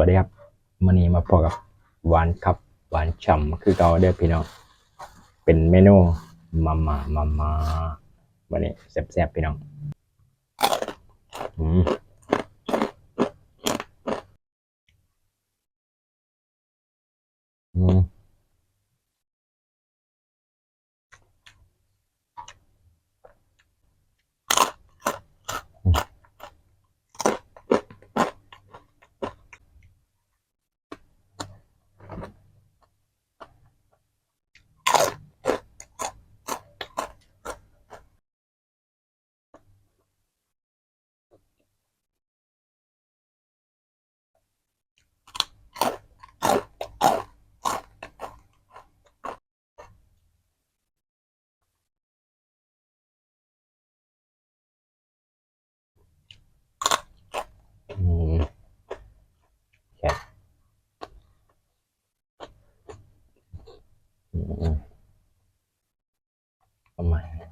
วัสดีครับมื่อนี้มาพบกับหวานครับหวานฉ่ำคือเกาเด้อพี่น้องเป็นเมนูมาม่ามาม่าวันนี้แซ่บๆพี่น้องอืมอืม เอาใหม่